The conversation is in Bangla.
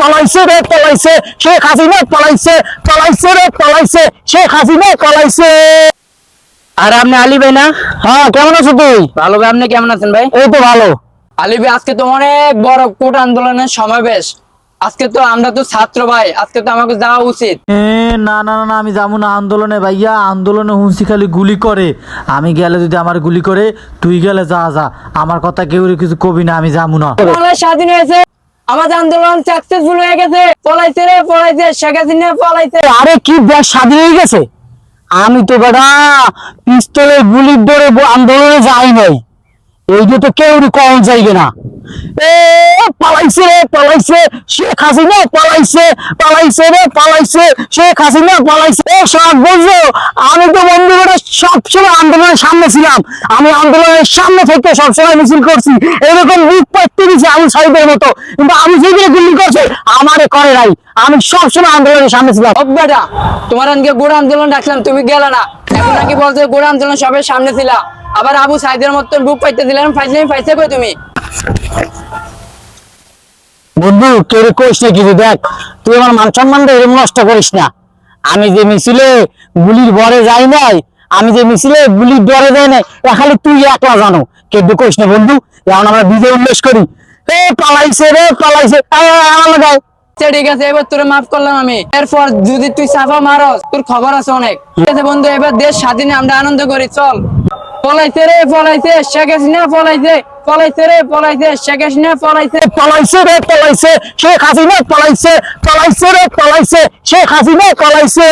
পলাইছে রে পলাইছে। শেখ হাসিনা পলাইছে পলাইছে রে পলাইছে। শেখ হাসিনা পলাইছে। আর আপনি আলী ভাই না? হ্যাঁ কেমন আছো তুই? ভালো ভাই আপনি কেমন আছেন ভাই? এই তো ভালো। আলী ভাই আজকে তো অনেক বড় কোট আন্দোলনের সমাবেশ। আজকে তো আমরা তো ছাত্র ভাই আজকে তো আমাকে যাওয়া উচিত। না না না না আমি যাব না আন্দোলনে ভাইয়া। আন্দোলনে হুঁসি খালি গুলি করে। আমি গেলে যদি আমার গুলি করে তুই গেলে যা যা। আমার কথা কেউ কিছু কবি না আমি যাব না। স্বাধীন হয়েছে। আমাদের আন্দোলন সাকসেসফুল হয়ে গেছে, পলাইছে রে, পলাইছে, শেখ হাসিনা পলাইছে। আরে কি দেশ স্বাধীন হয়ে গেছে? আমি তো বেটা পিস্তলের গুলির ব- আন্দোলনে যাই নাই। এই তো কেউ কম যাইবে না। এ, পালাইছে রে, পালাইছে, শেখ হাসিনা পালাইছে পালাইছে রে, পালাইছে, শেখ হাসিনা পালাইছে। ও সব বুঝলো আমি তো বন্ধু বেটা সবসময় আন্দোলনের সামনে ছিলাম। আমি আন্দোলনের সামনে থেকে সবসময় মিছিল করছি। এরকম মুখ পাইতে আমি সাইডের মতো। কিন্তু আমি যেগুলো গুলি করছে আমারে করে নাই। আমি সবসময় আন্দোলনের সামনে ছিলাম। বেটা তোমার আজকে গোড়া আন্দোলন ডাকলাম তুমি গেলে না। এখন নাকি বলছে গোড়া আন্দোলন সবের সামনে ছিলা। আবার আবু সাইদের মতন বুক পাইতে দিলাম ফাইজলে পাইছে কই তুমি। বন্ধু কেউ কইস না কিছু? দেখ তুই আমার মান সম্মানটা এরকম নষ্ট করিস না। আমি যে মিছিলে গুলির বরে যাই নাই আমি যে মিছিলে গুলির ডরে যাই নাই খালি তুই একলা জানো। কিন্তু কইস না বন্ধু? এখন আমরা বিজয় উল্লেস করি। এ পালাইছে রে পালাইছে। আমার লাগায় আচ্ছা, ঠিক আছে এবার তোরে মাফ করলাম আমি। এরপর যদি তুই সাফা মারস তোর খবর আছে অনেক। ঠিক আছে বন্ধু এবার দেশ স্বাধীনে আমরা আনন্দ করি চল। পলাইছে রে পলাইছে শেখ হাসিনা পলাইছে পলাইছে রে পলাইছে শেখ হাসিনা পলাইছে। পালাইছে রে পালাইছে শেখ হাসিনা পালাইছে পালাইছে রে পালাইছে শেখ হাসিনা পালাইছে।